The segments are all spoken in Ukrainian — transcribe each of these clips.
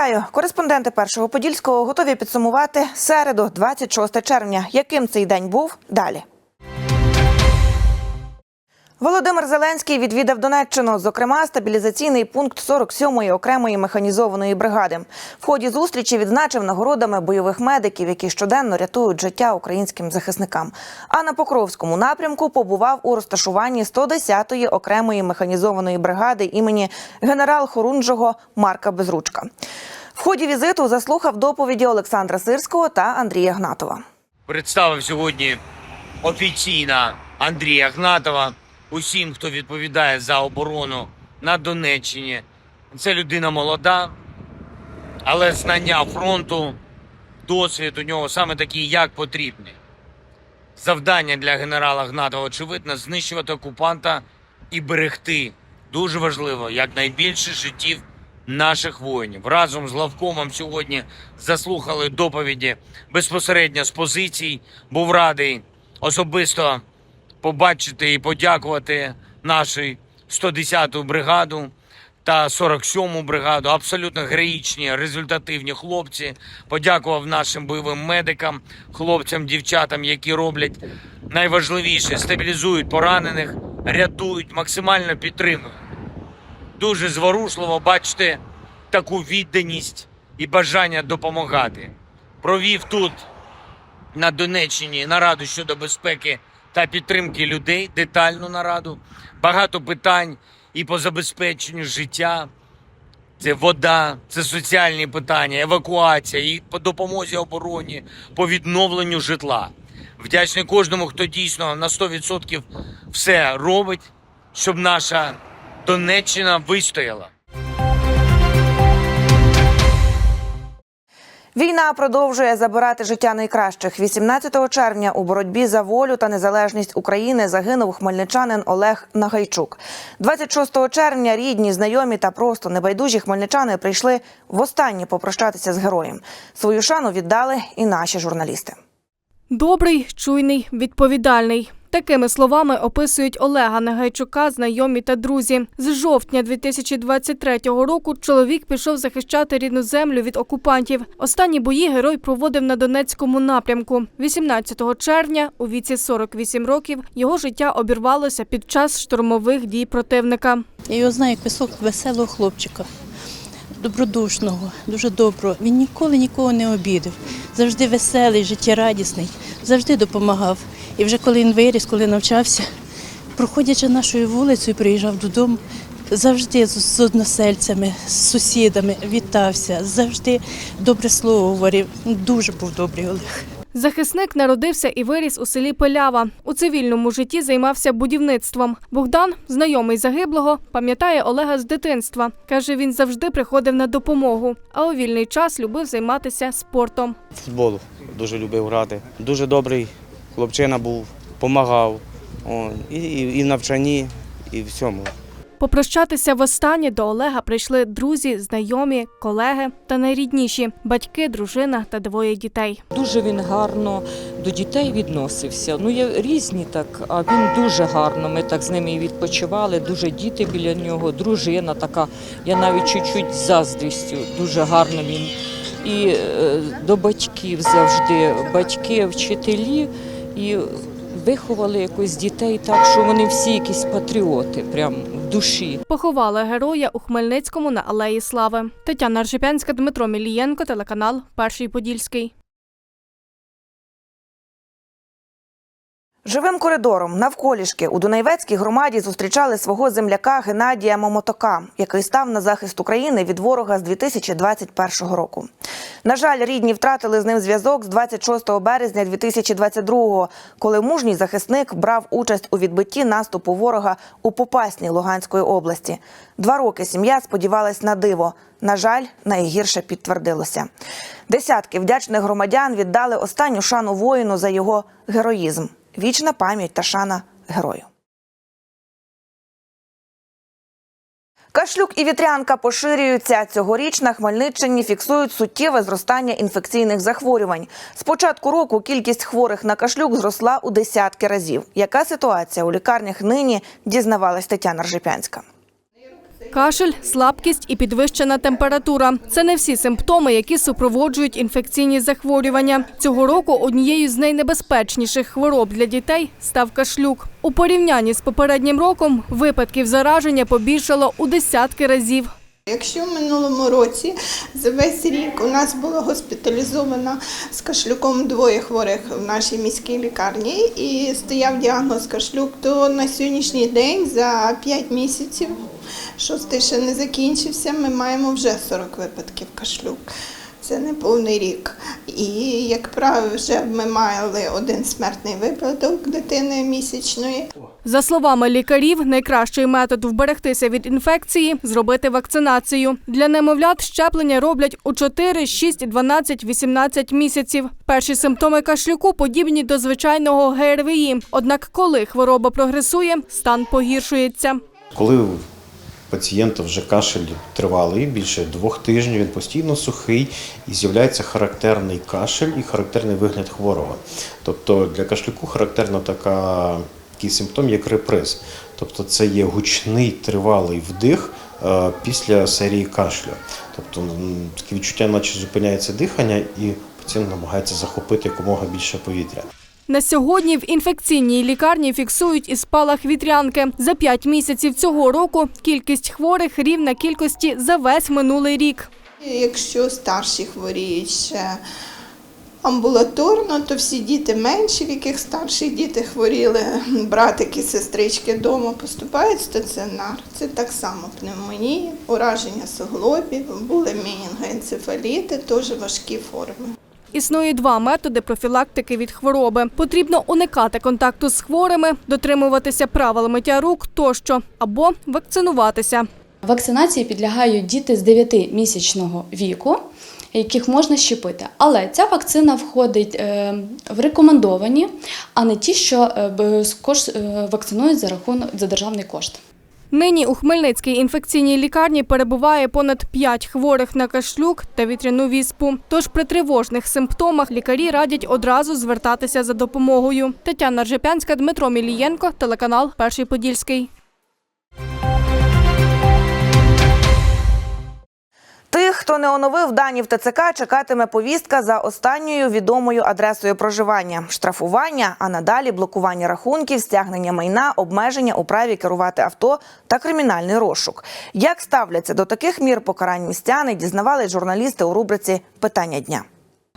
Вітаю! Кореспонденти першого подільського готові підсумувати середу, 26 червня. Яким цей день був далі? Володимир Зеленський відвідав Донеччину, зокрема, стабілізаційний пункт 47-ї окремої механізованої бригади. В ході зустрічі відзначив нагородами бойових медиків, які щоденно рятують життя українським захисникам. А на Покровському напрямку побував у розташуванні 110-ї окремої механізованої бригади імені генерал-хорунжого Марка Безручка. В ході візиту заслухав доповіді Олександра Сирського та Андрія Гнатова. представив сьогодні офіційно Андрія Гнатова усім, хто відповідає за оборону на Донеччині. Це людина молода, але знання фронту, досвід у нього саме такий, як потрібний. Завдання для генерала Гнатова, очевидно, знищувати окупанта і берегти. Дуже важливо, якнайбільше життів наших воїнів. Разом з главкомом сьогодні заслухали доповіді безпосередньо з позицій. Був радий особисто побачити і подякувати нашій 110-ту бригаду та 47-му бригаду. Абсолютно героїчні, результативні хлопці. Подякував нашим бойовим медикам, хлопцям, дівчатам, які роблять найважливіше стабілізують поранених, рятують, максимально підтримують. Дуже зворушливо бачити таку відданість і бажання допомагати. Провів тут на Донеччині нараду щодо безпеки та підтримки людей, детальну нараду. Багато питань і по забезпеченню життя. Це вода, це соціальні питання, евакуація, і по допомозі обороні, по відновленню житла. Вдячний кожному, хто дійсно на 100% все робить, щоб наша Донеччина вистояла. Війна продовжує забирати життя найкращих. 18 червня у боротьбі за волю та незалежність України загинув хмельничанин Олег Нагайчук. 26 червня рідні, знайомі та просто небайдужі хмельничани прийшли востаннє попрощатися з героєм. Свою шану віддали і наші журналісти. Добрий, чуйний, відповідальний. Такими словами описують Олега Негайчука знайомі та друзі. З жовтня 2023 року чоловік пішов захищати рідну землю від окупантів. Останні бої герой проводив на Донецькому напрямку. 18 червня, у віці 48 років, його життя обірвалося під час штурмових дій противника. Я його знаю як висок, веселого хлопчика, добродушного, дуже доброго. Він ніколи нікого не обідав. Завжди веселий, життєрадісний, завжди допомагав. І вже коли він виріс, коли навчався, проходячи нашою вулицею, приїжджав додому, завжди з односельцями, з сусідами вітався, завжди добре слово говорив. Дуже був добрий Олег. Захисник народився і виріс у селі Пилява. У цивільному житті займався будівництвом. Богдан, знайомий загиблого, пам'ятає Олега з дитинства. Каже, він завжди приходив на допомогу, а у вільний час любив займатися спортом. футболу дуже любив грати. Дуже добрий хлопчина був, допомагав і, і, і в навчанні, і в всьому. Попрощатися востаннє до Олега прийшли друзі, знайомі, колеги та найрідніші батьки, дружина та двоє дітей. Дуже він гарно до дітей відносився. Ну, є різні так, а він дуже гарно. Ми так з ними і відпочивали. Дуже діти біля нього, дружина така. Я навіть чуть-чуть з заздрістю. Дуже гарно він. І е, до батьків завжди, батьки, вчителі, і виховали якось дітей так, що вони всі якісь патріоти, прям в душі. Поховали героя у Хмельницькому на Алеї Слави. Тетяна Ржепянська, Дмитро Мілієнко, телеканал Перший Подільський. Живим коридором навколішки у Дунайвецькій громаді зустрічали свого земляка Геннадія Момотока, який став на захист України від ворога з 2021 року. На жаль, рідні втратили з ним зв'язок з 26 березня 2022-го, коли мужній захисник брав участь у відбитті наступу ворога у Попасні Луганської області. Два роки сім'я сподівалась на диво. На жаль, найгірше підтвердилося. Десятки вдячних громадян віддали останню шану воїну за його героїзм. Вічна пам'ять та шана герою. Кашлюк і вітрянка поширюються. Цьогоріч на Хмельниччині фіксують суттєве зростання інфекційних захворювань. З початку року кількість хворих на кашлюк зросла у десятки разів. Яка ситуація у лікарнях нині дізнавалась Тетяна Ржепянська. Кашель, слабкість і підвищена температура це не всі симптоми, які супроводжують інфекційні захворювання. Цього року однією з найнебезпечніших хвороб для дітей став кашлюк. У порівнянні з попереднім роком випадків зараження побільшало у десятки разів. Якщо в минулому році за весь рік у нас було госпіталізовано з кашлюком двоє хворих в нашій міській лікарні і стояв діагноз кашлюк, то на сьогоднішній день за 5 місяців, шостий ще не закінчився, ми маємо вже 40 випадків кашлюк. Це не повний рік. І, як правило, вже ми мали один смертний випадок дитини місячної. За словами лікарів, найкращий метод вберегтися від інфекції зробити вакцинацію. Для немовлят щеплення роблять у 4, 6, 12, 18 місяців. Перші симптоми кашлюку подібні до звичайного ГРВІ. Однак, коли хвороба прогресує, стан погіршується. Коли у пацієнта вже кашель тривалий, більше двох тижнів, він постійно сухий і з'являється характерний кашель і характерний вигляд хворого. Тобто для кашлюку характерна така, такий симптом, як реприз. Тобто це є гучний тривалий вдих е, після серії кашлю. Тобто таке відчуття, наче зупиняється дихання, і пацієнт намагається захопити якомога більше повітря. На сьогодні в інфекційній лікарні фіксують і спалах вітрянки. За п'ять місяців цього року кількість хворих рівна кількості за весь минулий рік. Якщо старші хворіють ще амбулаторно, то всі діти менші, в яких старші діти хворіли, братики, сестрички вдома поступають в стаціонар. Це так само пневмонія, ураження суглобів, були мінінгоенцефаліти, теж важкі форми. Існує два методи профілактики від хвороби. Потрібно уникати контакту з хворими, дотримуватися правил миття рук тощо або вакцинуватися. Вакцинації підлягають діти з 9-місячного віку, яких можна щепити. Але ця вакцина входить е, в рекомендовані, а не ті, що е, е, вакцинують за рахунок за державний кошт. Нині у Хмельницькій інфекційній лікарні перебуває понад 5 хворих на кашлюк та вітряну віспу. Тож при тривожних симптомах лікарі радять одразу звертатися за допомогою. Тетяна Ржепянська, Дмитро Мілієнко, телеканал Перший Подільський. Тих, хто не оновив дані в ТЦК, чекатиме повістка за останньою відомою адресою проживання, штрафування, а надалі блокування рахунків, стягнення майна, обмеження у праві керувати авто та кримінальний розшук. Як ставляться до таких мір покарань містяни, дізнавались журналісти у рубриці Питання дня.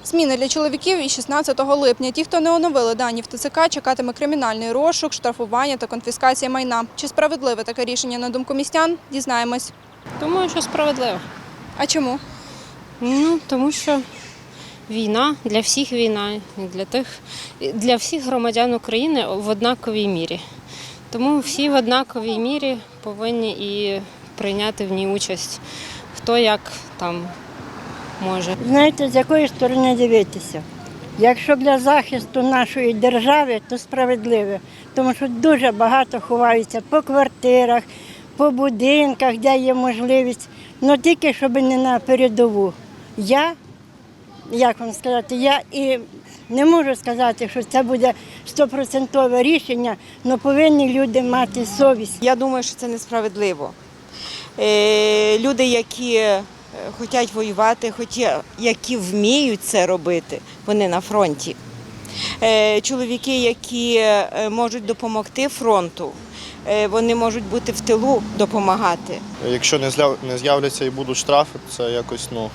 Зміни для чоловіків із 16 липня. Ті, хто не оновили дані в ТЦК, чекатиме кримінальний розшук, штрафування та конфіскація майна. Чи справедливе таке рішення на думку містян? Дізнаємось. Думаю, що справедливо. А чому? Ну, тому що війна для всіх війна, і для тих, і для всіх громадян України в однаковій мірі. Тому всі в однаковій мірі повинні і прийняти в ній участь. Хто як там може. Знаєте, з якої сторони дивитися? Якщо для захисту нашої держави, то справедливо, тому що дуже багато ховаються по квартирах, по будинках, де є можливість, але тільки щоб не на передову. Я, як вам сказати, я і не можу сказати, що це буде стопроцентове рішення, але повинні люди мати совість. Я думаю, що це несправедливо. Е, Люди, які е, хочуть воювати, хоті- які вміють це робити, вони на фронті. Е, Чоловіки, які е, можуть допомогти фронту, е, вони можуть бути в тилу допомагати. Якщо не не з'являться і будуть штрафи, це якось ну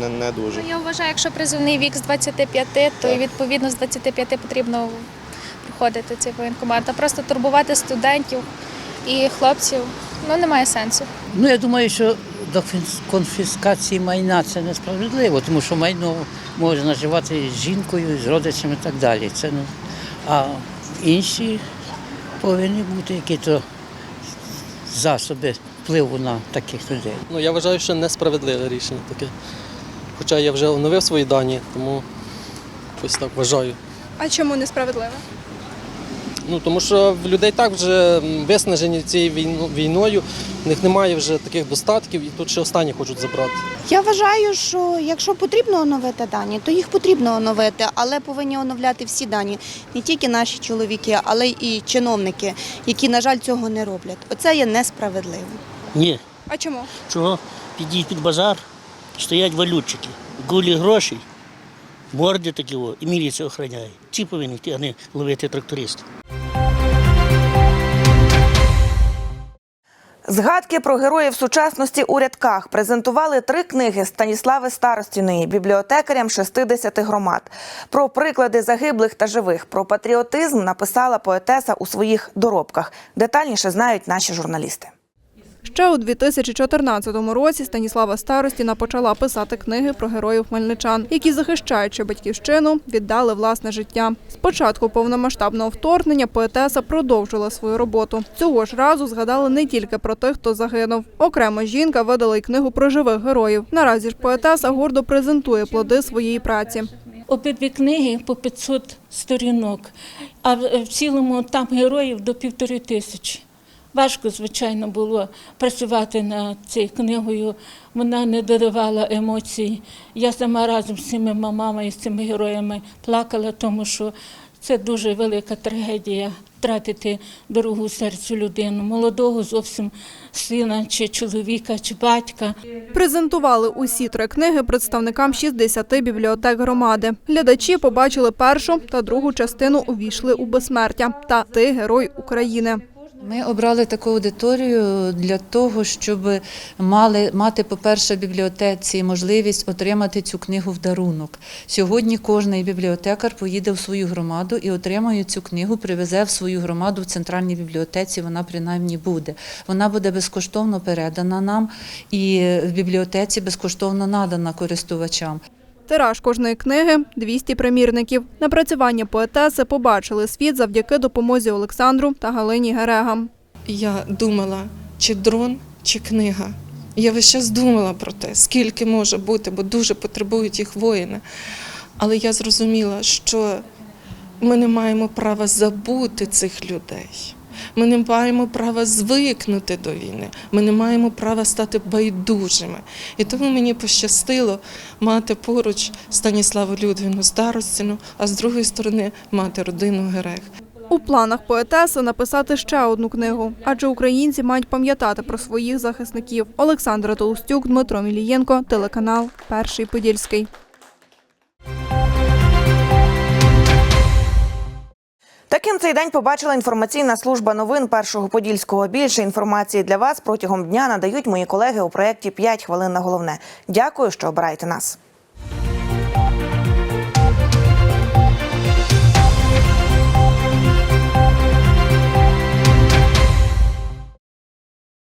не, не дуже. Я вважаю, якщо призовний вік з 25, то і відповідно з 25 потрібно проходити цей воєнкомат. А просто турбувати студентів і хлопців ну немає сенсу. Ну, я думаю, що до конфіскації майна це несправедливо, тому що майно може наживати з жінкою, з родичами і так далі. Це, ну, а інші повинні бути якісь засоби впливу на таких людей. Ну, я вважаю, що несправедливе рішення таке. Хоча я вже оновив свої дані, тому ось так вважаю. А чому несправедливо? Ну, тому що в людей так вже виснажені цією війною, в них немає вже таких достатків, і тут ще останні хочуть забрати. Я вважаю, що якщо потрібно оновити дані, то їх потрібно оновити, але повинні оновляти всі дані, не тільки наші чоловіки, але й чиновники, які, на жаль, цього не роблять. Оце є несправедливо. Ні, А чому? Чого? Підіть під базар, стоять валютчики, гулі гроші, морди такі, і міліція охороняє. Ці повинні йти, а не ловити трактористів. Згадки про героїв сучасності у рядках презентували три книги Станіслави Старостіної бібліотекарям 60 громад. Про приклади загиблих та живих, про патріотизм написала поетеса у своїх доробках. Детальніше знають наші журналісти. Ще у 2014 році Станіслава Старостіна почала писати книги про героїв хмельничан, які, захищаючи батьківщину, віддали власне життя. Спочатку повномасштабного вторгнення поетеса продовжила свою роботу. Цього ж разу згадали не тільки про тих, хто загинув. Окремо жінка видала й книгу про живих героїв. Наразі ж поетеса гордо презентує плоди своєї праці. Обидві книги по 500 сторінок, а в цілому там героїв до півтори тисячі. Важко, звичайно, було працювати над цією книгою. Вона не додавала емоцій. Я сама разом з цими мамами і з цими героями плакала, тому що це дуже велика трагедія втратити дорогу серцю людину, молодого зовсім сина, чи чоловіка, чи батька. Презентували усі три книги представникам 60 бібліотек громади. Глядачі побачили першу та другу частину увійшли у безсмертя та ти герой України. Ми обрали таку аудиторію для того, щоб мали мати, по-перше, бібліотеці можливість отримати цю книгу в дарунок. Сьогодні кожний бібліотекар поїде в свою громаду і отримає цю книгу, привезе в свою громаду в центральній бібліотеці. Вона принаймні буде. Вона буде безкоштовно передана нам і в бібліотеці безкоштовно надана користувачам. Тираж кожної книги 200 примірників. Напрацювання поетеси побачили світ завдяки допомозі Олександру та Галині Герегам. Я думала, чи дрон, чи книга. Я весь час думала про те, скільки може бути, бо дуже потребують їх воїни. Але я зрозуміла, що ми не маємо права забути цих людей. Ми не маємо права звикнути до війни. Ми не маємо права стати байдужими. І тому мені пощастило мати поруч Станіславу Людвіну Старостіну, а з другої сторони мати родину Герег. У планах поетеси написати ще одну книгу, адже українці мають пам'ятати про своїх захисників. Олександра Толстюк, Дмитро Мілієнко, телеканал Перший Подільський. Цей день побачила інформаційна служба новин першого подільського. Більше інформації для вас протягом дня надають мої колеги у проєкті «5 хвилин на головне. Дякую, що обираєте нас.